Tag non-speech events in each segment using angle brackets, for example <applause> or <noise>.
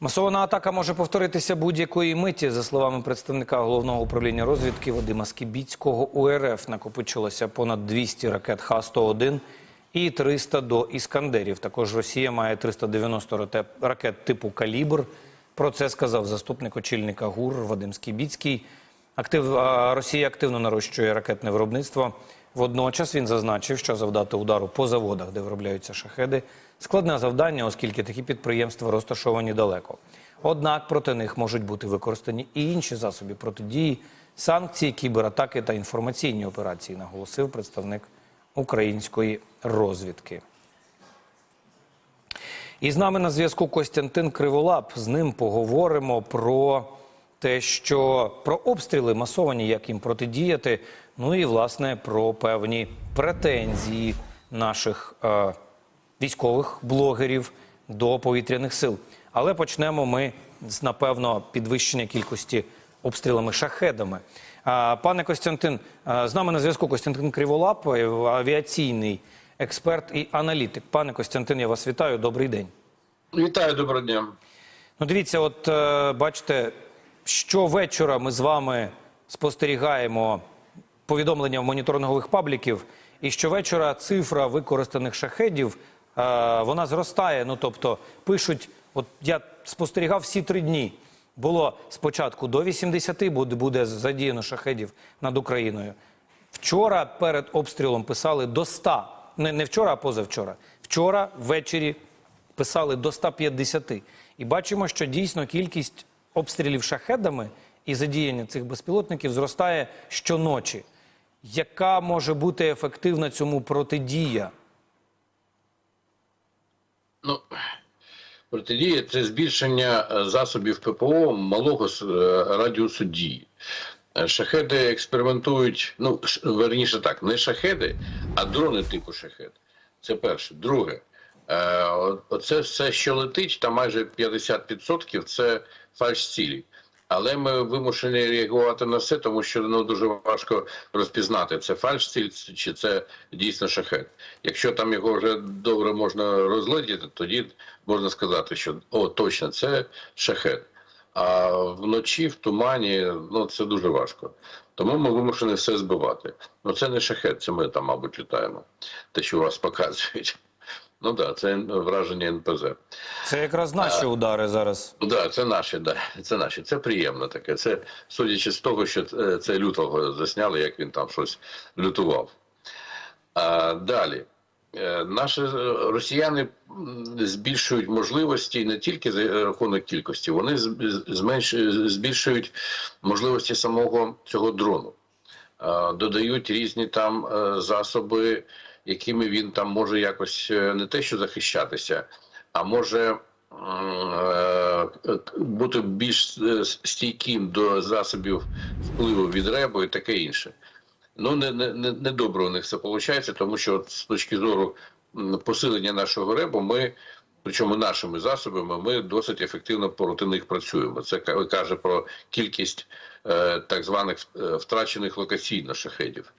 Масована атака може повторитися будь-якої миті. За словами представника головного управління розвідки Вадима Скібіцького, у РФ накопичилося понад 200 ракет Х-101 і 300 до іскандерів. Також Росія має 390 рате- ракет типу «Калібр». Про це сказав заступник очільника ГУР Вадим Скібіцький. Актив, Росія активно нарощує ракетне виробництво. Водночас він зазначив, що завдати удару по заводах, де виробляються шахеди, складне завдання, оскільки такі підприємства розташовані далеко. Однак проти них можуть бути використані і інші засоби протидії, санкції, кібератаки та інформаційні операції, наголосив представник української розвідки. І з нами на зв'язку Костянтин Криволап. З ним поговоримо про те, що про обстріли масовані, як їм протидіяти. Ну і власне про певні претензії наших е, військових блогерів до повітряних сил. Але почнемо ми з напевно підвищення кількості обстрілами шахедами. А, Пане Костянтин, а, з нами на зв'язку Костянтин Криволап, е, авіаційний експерт і аналітик. Пане Костянтин, я вас вітаю. Добрий день. Вітаю, доброго дня. Ну, дивіться, от е, бачите, щовечора ми з вами спостерігаємо повідомлення в моніторингових пабліків, і щовечора цифра використаних шахедів е, вона зростає. Ну тобто пишуть, от я спостерігав всі три дні. Було спочатку до 80 буде, задіяно шахедів над Україною. Вчора перед обстрілом писали до 100. Не, не вчора, а позавчора. Вчора ввечері писали до 150. І бачимо, що дійсно кількість обстрілів шахедами і задіяння цих безпілотників зростає щоночі. Яка може бути ефективна цьому протидія? Ну, протидія це збільшення е, засобів ППО малого е, радіусу дії. Е, Шахеди експериментують, ну, верніше так, не шахеди, а дрони типу шахед. Це перше. Друге, оце все, що летить, там майже 50% це фальш-цілі. Але ми вимушені реагувати на все, тому що ну дуже важко розпізнати, це фальш-ціль чи це дійсно шахет. Якщо там його вже добре можна розглядіти, тоді можна сказати, що о, точно це шахет. А вночі в тумані ну це дуже важко. Тому ми вимушені все збивати. Ну це не шахет, це ми там, мабуть, літаємо. Те, що вас показують. Ну так, да, це враження НПЗ. Це якраз наші удари зараз. Ну, да, це наші, да, це наші. Це приємно таке. Це судячи з того, що це, це лютого засняли, як він там щось лютував. А, далі. Е, Наші е, росіяни збільшують можливості не тільки за рахунок кількості, вони збільшують можливості самого цього дрону. Е, Додають різні там е, засоби, якими він там може якось е, не те, що захищатися, а може е, бути більш е, стійким до засобів впливу від ребу і таке інше. Ну не, не, не, добре у них це виходить, тому що от з точки зору посилення нашого ребу, ми, причому нашими засобами, ми досить ефективно проти них працюємо. Це каже про кількість е, так званих втрачених локаційно шахедів.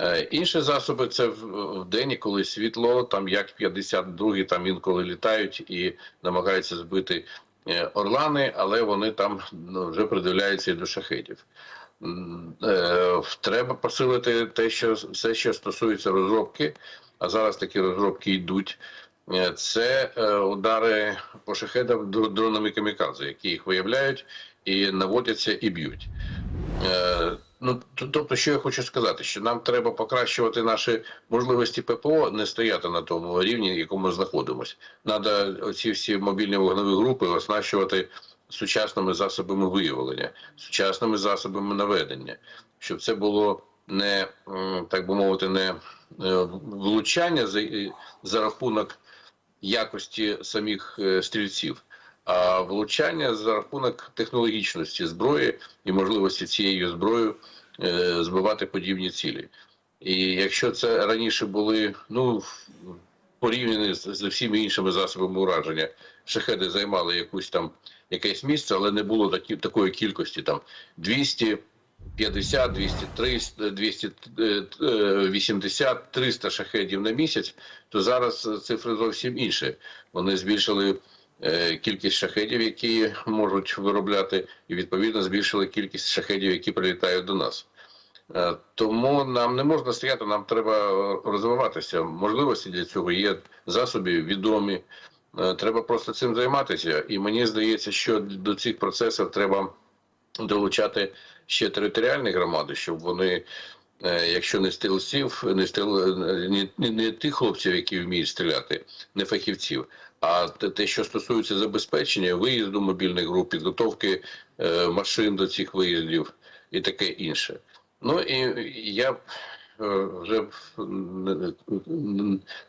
Е, Інші засоби це в, день, коли світло, там як 52-й, там інколи літають і намагаються збити е, орлани, але вони там ну, вже придивляються і до шахедів. М, е, Треба посилити те, що все, що стосується розробки, а зараз такі розробки йдуть. Це удари по шахедам дронами камікадзе, які їх виявляють і наводяться і б'ють. Е, Ну, тобто, що я хочу сказати, що нам треба покращувати наші можливості ППО, не стояти на тому рівні, на якому ми знаходимося. Треба оці всі мобільні вогневі групи оснащувати сучасними засобами виявлення, сучасними засобами наведення, щоб це було не так би мовити, не е, влучання за, за рахунок якості самих е, стрільців, а влучання за рахунок технологічності зброї і можливості цією зброєю е, збивати подібні цілі. І якщо це раніше були ну порівняні з, з всіма іншими засобами ураження, шахеди займали якусь там якесь місце, але не було такі, такої кількості там 200 50, 203, 280, 300 шахедів на місяць, то зараз цифри зовсім інші. Вони збільшили кількість шахедів, які можуть виробляти, і відповідно збільшили кількість шахедів, які прилітають до нас. Е, Тому нам не можна стояти, нам треба розвиватися. Можливості для цього є, засоби відомі. Е, Треба просто цим займатися. І мені здається, що до цих процесів треба долучати ще територіальні громади, щоб вони, е, якщо не стрільців, не стріл, не, не, не тих хлопців, які вміють стріляти, не фахівців, а те, що стосується забезпечення виїзду мобільних груп, підготовки е, машин до цих виїздів і таке інше. Ну і я е, вже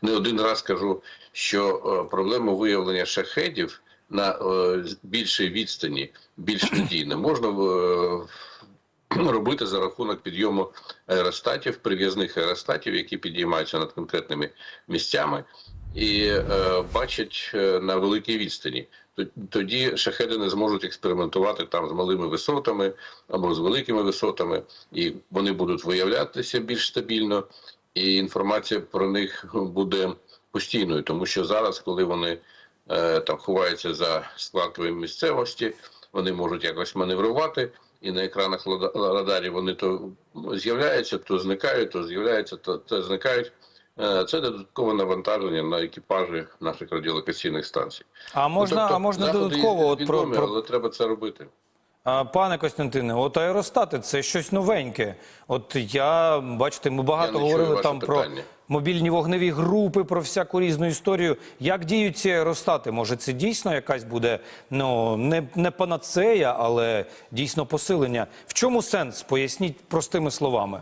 не, один раз кажу, що е, проблему виявлення шахедів на е, більшій відстані, більш надійно можна е, <clears throat> робити за рахунок підйому аеростатів, прив'язних аеростатів, які підіймаються над конкретними місцями і е, бачать е, на великій відстані. Тоді шахеди не зможуть експериментувати там з малими висотами або з великими висотами, і вони будуть виявлятися більш стабільно, і інформація про них буде постійною, тому що зараз, коли вони е, там ховаються за складками місцевості, вони можуть якось маневрувати, і на екранах радарів вони то з'являються, то зникають, то з'являються, то, то зникають. Е, Це додаткове навантаження на екіпажі наших радіолокаційних станцій. А можна, Ну, тобто, а можна додатково от про, відомі, про але треба це робити. Пане Костянтине, от аеростати це щось новеньке. От я бачите, ми багато Я говорили там питання. Мобільні вогневі групи, про всяку різну історію. Як діють ці аеростати? Може, це дійсно якась буде ну не, не панацея, але дійсно посилення. В чому сенс? Поясніть простими словами.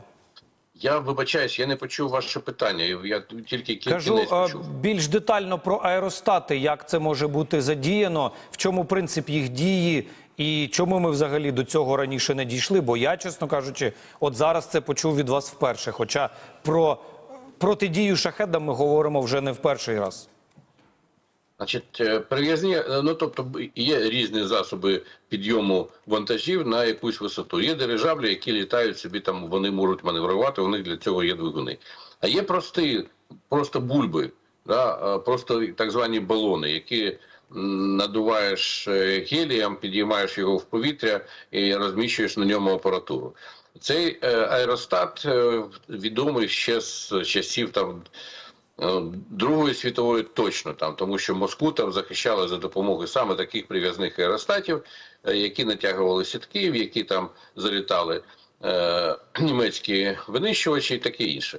Я вибачаюсь, я не почув ваше питання. Я тільки кілька Кажу почув. більш детально про аеростати, як це може бути задіяно, в чому принцип їх дії, і чому ми взагалі до цього раніше не дійшли. Бо я, чесно кажучи, от зараз це почув від вас вперше. Хоча про протидію шахедам ми говоримо вже не в перший раз. Значить, е, прив'язні, е, ну тобто є різні засоби підйому вантажів на якусь висоту. Є дирижаблі, які літають собі там, вони можуть маневрувати, у них для цього є двигуни. А є прості, просто бульби, да, е, просто так звані балони, які надуваєш гелієм, підіймаєш його в повітря і розміщуєш на ньому апаратуру. Цей е, аеростат е, відомий ще з часів там Е, Другої світової точно там, тому що Москву там захищали за допомогою саме таких прив'язних аеростатів, які натягували сітки, в які там залітали е, <clears throat> німецькі винищувачі і таке інше.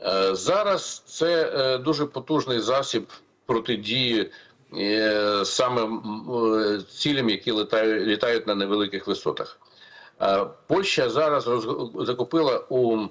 Е, зараз це е, дуже потужний засіб протидії е, саме е, цілям, які літають, літають на невеликих висотах. Е, Польща зараз роз- закупила у е,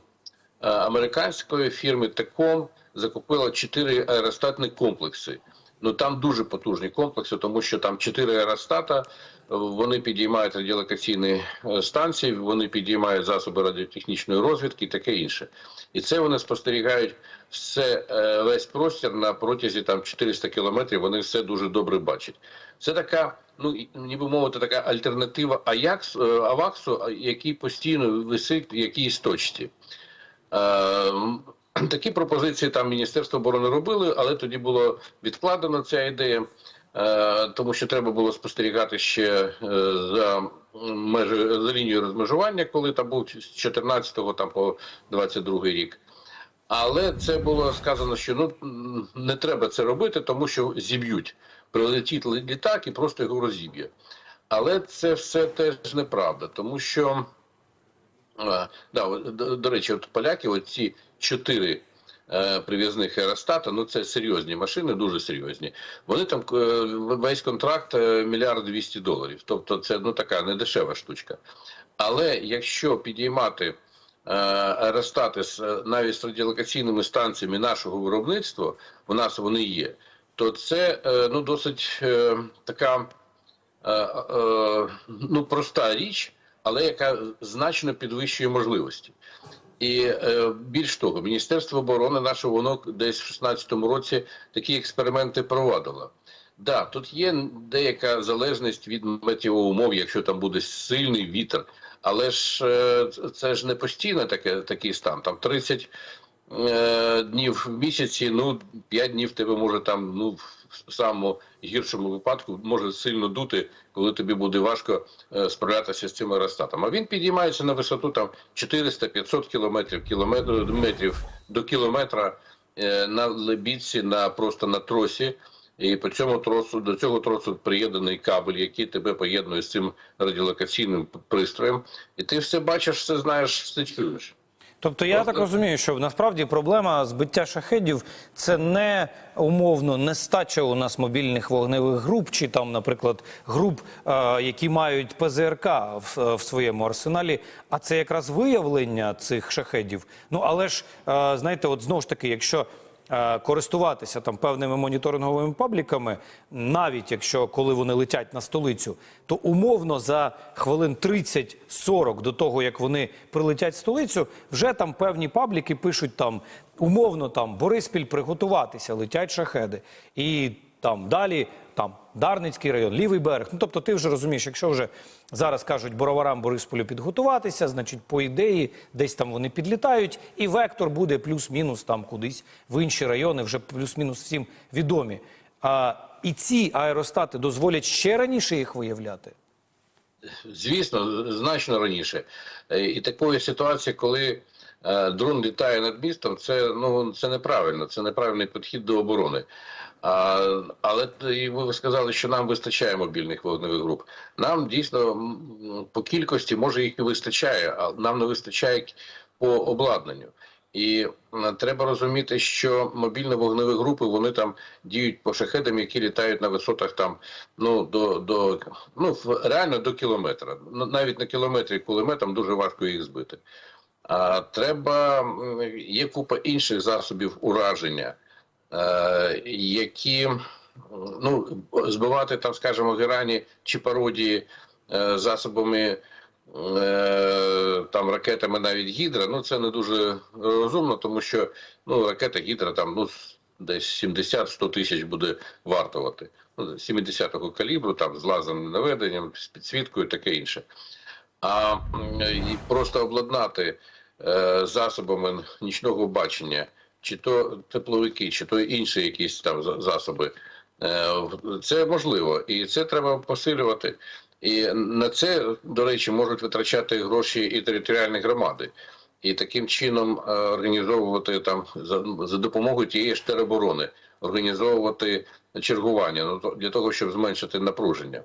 американської фірми Теком закупила чотири аеростатні комплекси. Ну там дуже потужні комплекси, тому що там чотири аеростата. Вони підіймають радіолокаційні е, станції, вони підіймають засоби радіотехнічної розвідки і таке інше. І це вони спостерігають все весь простір на протязі там 400 кілометрів. Вони все дуже добре бачать. Це така, ну ніби мовити, така альтернатива Аякс, е, Аваксу, який постійно висить в якійсь точці. Е, Такі пропозиції там Міністерство оборони робили, але тоді було відкладено ця ідея, е, тому що треба було спостерігати ще е, за межі за лінією розмежування, коли там був з 14-го там по 22 рік. Але це було сказано, що ну не треба це робити, тому що зіб'ють. Прилетить літак і просто його розіб'є. Але це все теж неправда, тому що а, да, до, речі, от поляки, от ці чотири е, прив'язних аеростата, ну це серйозні машини, дуже серйозні. Вони там е, весь контракт е, мільярд двісті доларів. Тобто це ну така недешева штучка. Але якщо підіймати е, аеростати з е, навіть з радіолокаційними станціями нашого виробництва, у нас вони є, то це е, ну досить е, така е, ну, проста річ, але яка значно підвищує можливості. І більш того, Міністерство оборони наше воно десь в 16-му році такі експерименти провадило. Да, тут є деяка залежність від метеоумов, якщо там буде сильний вітер, але ж це ж не постійно таке, такий стан. Там 30 е, днів в місяці, ну 5 днів тебе може там, ну в самому гіршому випадку може сильно дути, коли тобі буде важко е, справлятися з цим аеростатом. А він підіймається на висоту там 400-500 кілометрів, кілометрів до кілометра е, на лебідці, на просто на тросі. І по цьому тросу до цього тросу приєднаний кабель, який тебе поєднує з цим радіолокаційним пристроєм, і ти все бачиш, все знаєш, все чуєш. Тобто я Просто- так розумію, що насправді проблема збиття шахедів це не умовно нестача у нас мобільних вогневих груп, чи там, наприклад, груп, е, які мають ПЗРК в, в своєму арсеналі, а це якраз виявлення цих шахедів. Ну але ж е, знаєте, от знову ж таки, якщо е, користуватися там певними моніторинговими пабліками, навіть якщо коли вони летять на столицю, то умовно за хвилин 30-40 до того, як вони прилетять в столицю, вже там певні пабліки пишуть там умовно там Бориспіль приготуватися, летять шахеди. І там далі там Дарницький район, лівий берег. Ну тобто, ти вже розумієш, якщо вже зараз кажуть бороварам Борисполю підготуватися, значить, по ідеї, десь там вони підлітають, і вектор буде плюс-мінус там кудись в інші райони, вже плюс-мінус всім відомі. А, і ці аеростати дозволять ще раніше їх виявляти. Звісно, значно раніше. Е, І такої ситуації, коли дрон літає над містом, це ну це неправильно, це неправильний підхід до оборони. А, але і ви сказали, що нам вистачає мобільних вогневих груп. Нам дійсно по кількості може їх і вистачає, а нам не вистачає по обладнанню. І треба розуміти, що мобільні вогневі групи вони там діють по шахедам, які літають на висотах там ну до, до ну реально до кілометра. Навіть на кілометрі кулеметом дуже важко їх збити. А треба є купа інших засобів ураження, е, які ну збивати там, скажімо, герані чи пародії е, засобами. е, Там ракетами навіть гідра, ну це не дуже розумно, тому що ну ракета гідра там ну десь 70-100 тисяч буде вартувати. Ну, 70-го калібру, там з лазерним наведенням, з підсвіткою, таке інше. А і просто обладнати засобами нічного бачення, чи то тепловики, чи то інші якісь там за- засоби. Е, Це можливо, і це треба посилювати. І на це, до речі, можуть витрачати гроші і територіальні громади. І таким чином е, організовувати там за, допомогою тієї ж тероборони, організовувати чергування ну, для того, щоб зменшити напруження.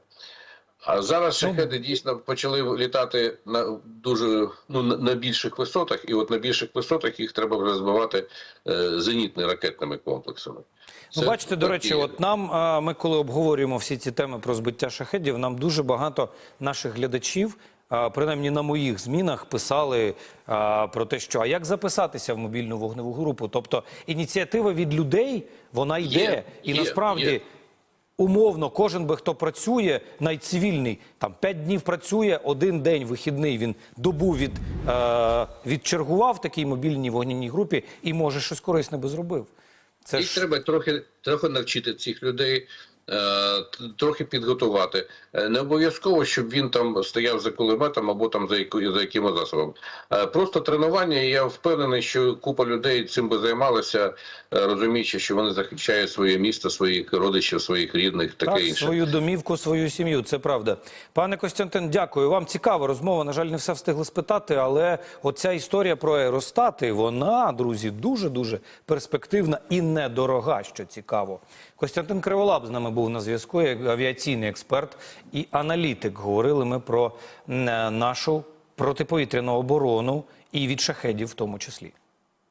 А зараз шахеди дійсно почали літати на дуже ну на- більших висотах, і от на більших висотах їх треба вже збивати е, зенітно-ракетними комплексами. Ну, бачите, до речі, є. от нам, а, ми коли обговорюємо всі ці теми про збиття шахедів, нам дуже багато наших глядачів, принаймні на моїх змінах, писали а, про те, що а як записатися в мобільну вогневу групу. Тобто ініціатива від людей, вона йде. Є, і є, насправді. є. Умовно, кожен би хто працює, навіть цивільний, там 5 днів працює, один день вихідний він добу від, е, відчергував в такій мобільній вогняній групі і може щось корисне би зробив. Це Їх ж треба трохи, трохи навчити цих людей, трохи підготувати. Е, Не обов'язково, щоб він там стояв за кулеметом або там за, яку, за якимось засобом. Е, Просто тренування, і я впевнений, що купа людей цим би займалися, е, розуміючи, що вони захищають своє місто, своїх родичів, своїх рідних, таке Так, інше. свою домівку, свою сім'ю, це правда. Пане Костянтин, дякую. Вам цікава розмова. На жаль, не все встигли спитати, але оця історія про аеростати, вона, друзі, дуже-дуже перспективна і недорога, що цікаво. Костянтин Криволап з нами був на зв'язку, як авіаційний експерт і аналітик. Говорили ми про нашу протиповітряну оборону і від шахедів в тому числі.